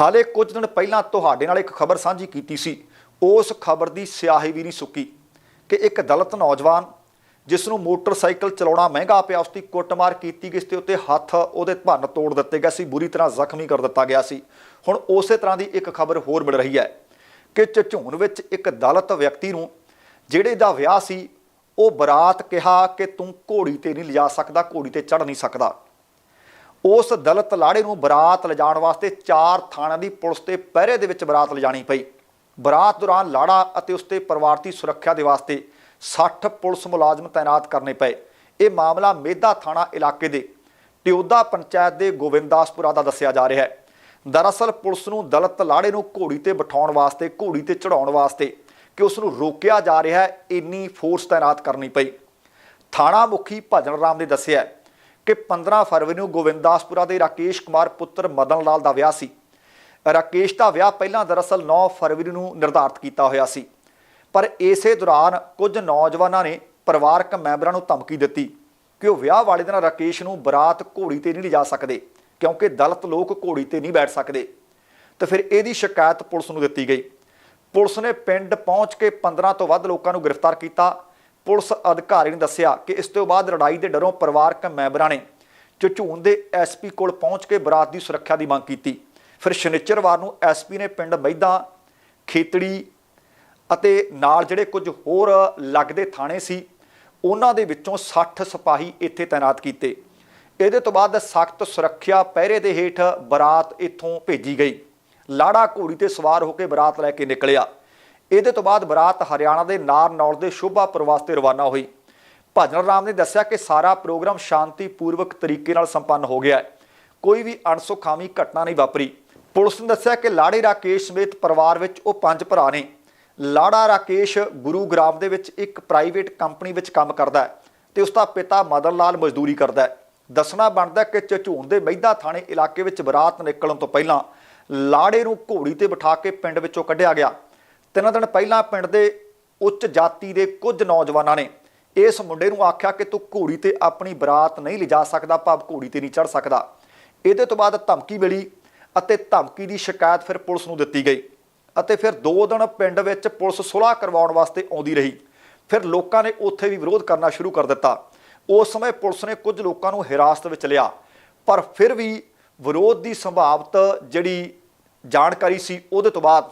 ਹਾਲੇ ਕੁਝ ਦਿਨ ਪਹਿਲਾਂ ਤੁਹਾਡੇ ਨਾਲ ਇੱਕ ਖਬਰ ਸਾਂਝੀ ਕੀਤੀ ਸੀ। ਉਸ ਖਬਰ ਦੀ ਸਿਆਹੀ ਵੀ ਨਹੀਂ ਸੁੱਕੀ ਕਿ ਇੱਕ ਦਲਿਤ ਨੌਜਵਾਨ, ਜਿਸ ਨੂੰ ਮੋਟਰਸਾਈਕਲ ਚਲਾਉਣਾ ਮਹਿੰਗਾ ਪਿਆ ਉਸ ਦੀ ਕੁੱਟਮਾਰ ਕੀਤੀ ਗਈ ਇਸ ਤੇ ਉੱਤੇ ਹੱਥ ਉਹਦੇ ਭੰਨ ਤੋੜ ਦਿੱਤੇ ਗਏ ਸੀ, ਬੁਰੀ ਤਰ੍ਹਾਂ ਜ਼ਖਮੀ ਕਰ ਦਿੱਤਾ ਗਿਆ ਸੀ। ਹੁਣ ਉਸੇ ਤਰ੍ਹਾਂ ਦੀ ਇੱਕ ਖਬਰ ਹੋਰ ਮਿਲ ਰਹੀ ਹੈ ਕਿ ਝਝੂਨ ਵਿੱਚ ਇੱਕ ਦਲਿਤ ਵਿਅਕਤੀ ਨੂੰ ਜਿਹੜੇ ਦਾ ਵਿਆਹ ਸੀ, ਉਹ ਬਰਾਤ ਕਿਹਾ ਕਿ ਤੂੰ ਘੋੜੀ ਤੇ ਨਹੀਂ ਲਿਜਾ ਸਕਦਾ, ਘੋੜੀ ਤੇ ਚੜ ਨਹੀਂ ਸਕਦਾ। ਉਸ ਦਲਤ ਲਾੜੇ ਨੂੰ ਬਰਾਤ ਲਿਜਾਣ ਵਾਸਤੇ ਚਾਰ ਥਾਣਿਆਂ ਦੀ ਪੁਲਿਸ ਤੇ ਪਹਿਰੇ ਦੇ ਵਿੱਚ ਬਰਾਤ ਲਿਜਾਣੀ ਪਈ। ਬਰਾਤ ਦੌਰਾਨ ਲਾੜਾ ਅਤੇ ਉਸ ਦੇ ਪਰਿਵਾਰ ਦੀ ਸੁਰੱਖਿਆ ਦੇ ਵਾਸਤੇ 60 ਪੁਲਿਸ ਮੁਲਾਜ਼ਮ ਤਾਇਨਾਤ ਕਰਨੇ ਪਏ। ਇਹ ਮਾਮਲਾ ਮੇਧਾ ਥਾਣਾ ਇਲਾਕੇ ਦੇ ਟਿਉਦਾ ਪੰਚਾਇਤ ਦੇ ਗੋਬਿੰਦਾਸਪੁਰਾ ਦਾ ਦੱਸਿਆ ਜਾ ਰਿਹਾ ਹੈ। ਦਰਅਸਲ ਪੁਲਿਸ ਨੂੰ ਦਲਿਤ ਲਾੜੇ ਨੂੰ ਘੋੜੀ ਤੇ ਬਿਠਾਉਣ ਵਾਸਤੇ, ਘੋੜੀ ਤੇ ਚੜਾਉਣ ਵਾਸਤੇ ਕਿ ਉਸ ਨੂੰ ਰੋਕਿਆ ਜਾ ਰਿਹਾ ਹੈ, ਇੰਨੀ ਫੋਰਸ ਤਾਇਨਾਤ ਕਰਨੀ ਪਈ। ਥਾਣਾ ਮੁਖੀ ਭਜਨ ਰਾਮ ਨੇ ਦੱਸਿਆ ਕਿ 15 ਫਰਵਰੀ ਨੂੰ ਗੋਵਿੰਦਾਸਪੁਰਾ ਦੇ ਰਾਕੇਸ਼ ਕੁਮਾਰ ਪੁੱਤਰ ਮਦਨ ਲਾਲ ਦਾ ਵਿਆਹ ਸੀ। ਰਾਕੇਸ਼ ਦਾ ਵਿਆਹ ਪਹਿਲਾਂ ਦਰਅਸਲ 9 ਫਰਵਰੀ ਨੂੰ ਨਿਰਧਾਰਤ ਕੀਤਾ ਹੋਇਆ ਸੀ। ਪਰ ਇਸੇ ਦੌਰਾਨ ਕੁਝ ਨੌਜਵਾਨਾਂ ਨੇ ਪਰਿਵਾਰਕ ਮੈਂਬਰਾਂ ਨੂੰ ਧਮਕੀ ਦਿੱਤੀ ਕਿ ਉਹ ਵਿਆਹ ਵਾਲੇ ਦਿਨ ਰਾਕੇਸ਼ ਨੂੰ ਬਰਾਤ ਘੋੜੀ ਤੇ ਨਹੀਂ ਲਿਜਾ ਸਕਦੇ, ਕਿਉਂਕਿ ਦਲਤ ਲੋਕ ਘੋੜੀ ਤੇ ਨਹੀਂ ਬੈਠ ਸਕਦੇ। ਤੇ ਫਿਰ ਇਹਦੀ ਸ਼ਿਕਾਇਤ ਪੁਲਿਸ ਨੂੰ ਦਿੱਤੀ ਗਈ। ਪੁਲਿਸ ਨੇ ਪਿੰਡ ਪਹੁੰਚ ਕੇ 15 ਤੋਂ ਵੱਧ ਲੋਕਾਂ ਨੂੰ ਗ੍ਰਿਫਤਾਰ ਕੀਤਾ ਪੁਲਿਸ ਅਧਿਕਾਰੀ ਨੇ ਦੱਸਿਆ ਕਿ ਇਸ ਤੋਂ ਬਾਅਦ ਲੜਾਈ ਦੇ ਡਰੋਂ ਪਰਿਵਾਰਕ ਮੈਂਬਰਾਂ ਨੇ ਝਝੂਨ ਦੇ ਐਸਪੀ ਕੋਲ ਪਹੁੰਚ ਕੇ ਬਰਾਤ ਦੀ ਸੁਰੱਖਿਆ ਦੀ ਮੰਗ ਕੀਤੀ। ਫਿਰ ਸ਼ਨੀਚਰਵਾਰ ਨੂੰ ਐਸਪੀ ਨੇ ਪਿੰਡ ਮਹਿਦਾ ਖੇਤੜੀ ਅਤੇ ਨਾਲ ਜਿਹੜੇ ਕੁਝ ਹੋਰ ਲੱਗਦੇ ਥਾਣੇ ਸੀ, ਉਹਨਾਂ ਦੇ ਵਿੱਚੋਂ 60 ਸਿਪਾਹੀ ਇੱਥੇ ਤਾਇਨਾਤ ਕੀਤੇ। ਇਹਦੇ ਤੋਂ ਬਾਅਦ ਸਖਤ ਸੁਰੱਖਿਆ ਪਹਿਰੇ ਦੇ ਹੇਠ ਬਰਾਤ ਇੱਥੋਂ ਭੇਜੀ ਗਈ। ਲਾੜਾ ਘੋੜੀ ਤੇ ਸਵਾਰ ਹੋ ਕੇ ਬਰਾਤ ਲੈ ਕੇ ਨਿਕਲਿਆ। ਇਹਦੇ ਤੋਂ ਬਾਅਦ ਬਰਾਤ ਹਰਿਆਣਾ ਦੇ ਨਾਰਨੌਲ ਦੇ ਸ਼ੋਭਾਪੁਰ ਵਾਸਤੇ ਰਵਾਨਾ ਹੋਈ। ਭਜਨ ਰਾਮ ਨੇ ਦੱਸਿਆ ਕਿ ਸਾਰਾ ਪ੍ਰੋਗਰਾਮ ਸ਼ਾਂਤੀਪੂਰਵਕ ਤਰੀਕੇ ਨਾਲ ਸੰਪੰਨ ਹੋ ਗਿਆ ਹੈ। ਕੋਈ ਵੀ ਅਣਸੁਖਾਵੀ ਘਟਨਾ ਨਹੀਂ ਵਾਪਰੀ। ਪੁਲਿਸ ਨੇ ਦੱਸਿਆ ਕਿ ਲਾੜੇ ਰਾਕੇਸ਼ ਸਮੇਤ ਪਰਿਵਾਰ ਵਿੱਚ ਉਹ ਪੰਜ ਭਰਾ ਨੇ। ਲਾੜਾ ਰਾਕੇਸ਼ ਗੁਰੂਗ੍ਰਾਮ ਦੇ ਵਿੱਚ ਇੱਕ ਪ੍ਰਾਈਵੇਟ ਕੰਪਨੀ ਵਿੱਚ ਕੰਮ ਕਰਦਾ ਹੈ ਤੇ ਉਸ ਦਾ ਪਿਤਾ ਮਦਨ ਲਾਲ ਮਜ਼ਦੂਰੀ ਕਰਦਾ ਹੈ। ਦੱਸਣਾ ਬਣਦਾ ਕਿ ਝਝੂਨ ਦੇ ਮਹਿਦਾ ਥਾਣੇ ਇਲਾਕੇ ਵਿੱਚ ਬਰਾਤ ਨਿਕਲਣ ਤੋਂ ਪਹਿਲਾਂ ਲਾੜੇ ਨੂੰ ਘੋੜੀ ਤੇ ਬਿਠਾ ਕੇ ਪਿੰਡ ਵਿੱਚੋਂ ਕੱਢਿਆ ਗਿਆ। ਤਿੰਨ ਦਿਨ ਪਹਿਲਾਂ ਪਿੰਡ ਦੇ ਉੱਚ ਜਾਤੀ ਦੇ ਕੁਝ ਨੌਜਵਾਨਾਂ ਨੇ ਇਸ ਮੁੰਡੇ ਨੂੰ ਆਖਿਆ ਕਿ ਤੂੰ ਘੋੜੀ ਤੇ ਆਪਣੀ ਬਰਾਤ ਨਹੀਂ ਲਿਜਾ ਸਕਦਾ, ਭਾਵ ਘੋੜੀ ਤੇ ਨਹੀਂ ਚੜ ਸਕਦਾ। ਇਹਦੇ ਤੋਂ ਬਾਅਦ ਧਮਕੀ ਮਿਲੀ ਅਤੇ ਧਮਕੀ ਦੀ ਸ਼ਿਕਾਇਤ ਫਿਰ ਪੁਲਿਸ ਨੂੰ ਦਿੱਤੀ ਗਈ ਅਤੇ ਫਿਰ 2 ਦਿਨ ਪਿੰਡ ਵਿੱਚ ਪੁਲਿਸ ਸੁਲਾਹ ਕਰਵਾਉਣ ਵਾਸਤੇ ਆਉਂਦੀ ਰਹੀ। ਫਿਰ ਲੋਕਾਂ ਨੇ ਉੱਥੇ ਵੀ ਵਿਰੋਧ ਕਰਨਾ ਸ਼ੁਰੂ ਕਰ ਦਿੱਤਾ। ਉਸ ਸਮੇਂ ਪੁਲਿਸ ਨੇ ਕੁਝ ਲੋਕਾਂ ਨੂੰ ਹਿਰਾਸਤ ਵਿੱਚ ਲਿਆ, ਪਰ ਫਿਰ ਵੀ ਵਿਰੋਧ ਦੀ ਸੰਭਾਵਤ ਜਿਹੜੀ ਜਾਣਕਾਰੀ ਸੀ, ਉਹਦੇ ਤੋਂ ਬਾਅਦ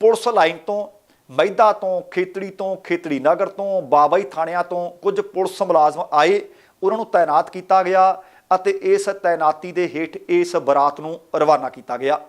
ਪੁਲਿਸ ਲਾਈਨ ਤੋਂ, ਮਹਿਦਾ ਤੋਂ, ਖੇਤੜੀ ਤੋਂ, ਖੇਤੜੀ ਨਗਰ ਤੋਂ ਬਾਬਾਈ ਥਾਣਿਆਂ ਤੋਂ ਕੁਝ ਪੁਲਿਸ ਮੁਲਾਜ਼ਮ ਆਏ, ਉਹਨਾਂ ਨੂੰ ਤਾਇਨਾਤ ਕੀਤਾ ਗਿਆ ਅਤੇ ਇਸ ਤਾਇਨਾਤੀ ਦੇ ਹੇਠ ਇਸ ਬਰਾਤ ਨੂੰ ਰਵਾਨਾ ਕੀਤਾ ਗਿਆ।